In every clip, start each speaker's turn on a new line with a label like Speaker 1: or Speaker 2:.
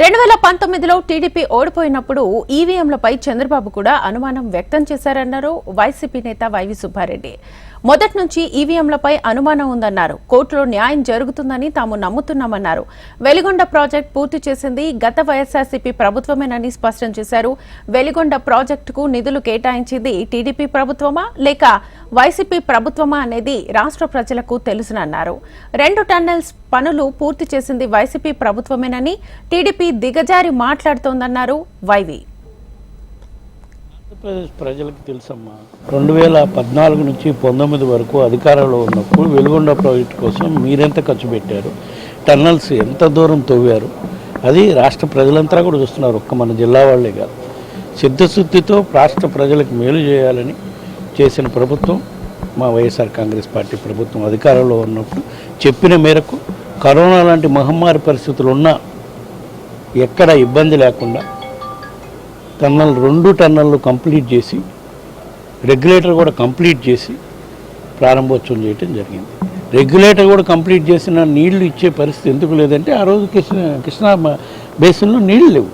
Speaker 1: రెండు వేల పంతొమ్మిదిలో టీడీపీ ఓడిపోయినప్పుడు ఈవీఎంలపై చంద్రబాబు కూడా అనుమానం వ్యక్తం చేశారన్నారు వైసీపీ నేత వైవి సుబ్బారెడ్డి. మొదటి నుంచి ఈవీఎంలపై అనుమానం ఉందన్నారు. కోర్టులో న్యాయం జరుగుతుందని తాము నమ్ముతున్నామన్నారు. వెలిగొండ ప్రాజెక్టు పూర్తి చేసింది గత వైఎస్ఆర్సీపీ ప్రభుత్వమేనని స్పష్టం చేశారు. వెలిగొండ ప్రాజెక్టుకు నిధులు కేటాయించింది టీడీపీ ప్రభుత్వమా? లేక వైసీపీ ప్రభుత్వమా అనేది రాష్ట్ర ప్రజలకు తెలుసునన్నారు. రెండు టన్నెల్స్ పనులు పూర్తి చేసింది వైసీపీ ప్రభుత్వమేనని టీడీపీ దిగజారి మాట్లాడుతోందన్నారు వైవి.
Speaker 2: ఆంధ్రప్రదేశ్ ప్రజలకు తెలుసమ్మా. రెండు వేల పద్నాలుగు నుంచి పంతొమ్మిది వరకు అధికారంలో ఉన్నప్పుడు వెలుగొండ ప్రాజెక్టు కోసం మీరెంత ఖర్చు పెట్టారు? టన్నల్స్ ఎంత దూరం తవ్వారు? అది రాష్ట్ర ప్రజలంతా కూడా చూస్తున్నారు. ఒక్క మన జిల్లా వాళ్ళే కాదు. సిద్ధశుద్ధితో రాష్ట్ర ప్రజలకు మేలు చేయాలని చేసిన ప్రభుత్వం మా వైఎస్ఆర్ కాంగ్రెస్ పార్టీ ప్రభుత్వం అధికారంలో ఉన్నప్పుడు చెప్పిన మేరకు కరోనా లాంటి మహమ్మారి పరిస్థితులు ఉన్నా ఎక్కడ ఇబ్బంది లేకుండా టన్నల్ రెండు టన్నల్లు కంప్లీట్ చేసి రెగ్యులేటర్ కూడా కంప్లీట్ చేసి ప్రారంభోత్సవం చేయటం జరిగింది. రెగ్యులేటర్ కూడా కంప్లీట్ చేసిన నీళ్ళు ఇచ్చే పరిస్థితి ఎందుకు లేదంటే ఆ రోజు కృష్ణ కృష్ణా బేసిన్లో నీళ్ళు లేవు.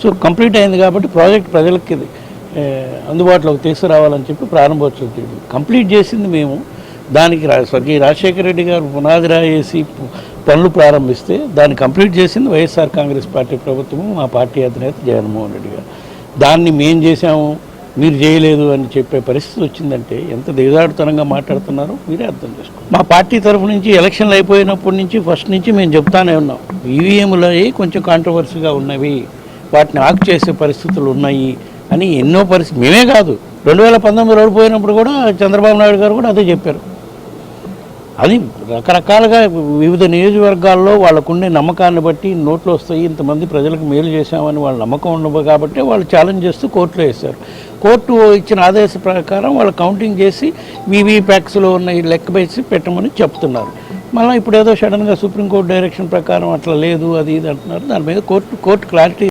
Speaker 2: సో కంప్లీట్ అయింది కాబట్టి ప్రాజెక్ట్ ప్రజలకి అందుబాటులోకి తీసుకురావాలని చెప్పి ప్రారంభోత్సవం కంప్లీట్ చేసింది మేము. దానికి రా స్వర్గీయ రాజశేఖర రెడ్డి గారు పునాది రాయేసి పనులు ప్రారంభిస్తే దాన్ని కంప్లీట్ చేసింది వైఎస్ఆర్ కాంగ్రెస్ పార్టీ ప్రభుత్వము మా పార్టీ అధినేత జగన్మోహన్ రెడ్డి గారు. దాన్ని మేం చేశాము మీరు చేయలేదు అని చెప్పే పరిస్థితి వచ్చిందంటే ఎంత దిగజాడుతనంగా మాట్లాడుతున్నారో మీరే అర్థం చేసుకోండి. మా పార్టీ తరఫు నుంచి ఎలక్షన్లు అయిపోయినప్పటి నుంచి ఫస్ట్ నుంచి మేము చెప్తానే ఉన్నాం. ఈవీఎంలు కొంచెం కాంట్రవర్సీగా ఉన్నవి వాటిని ఆకు చేసే పరిస్థితులు ఉన్నాయి. అని ఎన్నో పరిస్థితి మేమే కాదు. రెండు వేల పంతొమ్మిది ఓడిపోయినప్పుడు కూడా చంద్రబాబు నాయుడు గారు కూడా అదే చెప్పారు. అది రకరకాలుగా వివిధ నియోజకవర్గాల్లో వాళ్ళకుండే నమ్మకాన్ని బట్టి నోట్లు వస్తాయి ఇంతమంది ప్రజలకు మేలు చేశామని వాళ్ళ నమ్మకం ఉండవు కాబట్టి వాళ్ళు ఛాలెంజ్ చేస్తూ కోర్టులో వేశారు. కోర్టు ఇచ్చిన ఆదేశ ప్రకారం వాళ్ళు కౌంటింగ్ చేసి వీవీప్యాక్స్లో ఉన్న ఈ లెక్క వేసి పెట్టమని చెప్తున్నారు. మళ్ళీ ఇప్పుడు ఏదో సడన్గా సుప్రీంకోర్టు డైరెక్షన్ ప్రకారం అట్లా లేదు అది ఇది అంటున్నారు. దాని మీద కోర్టు కోర్టు క్లారిటీ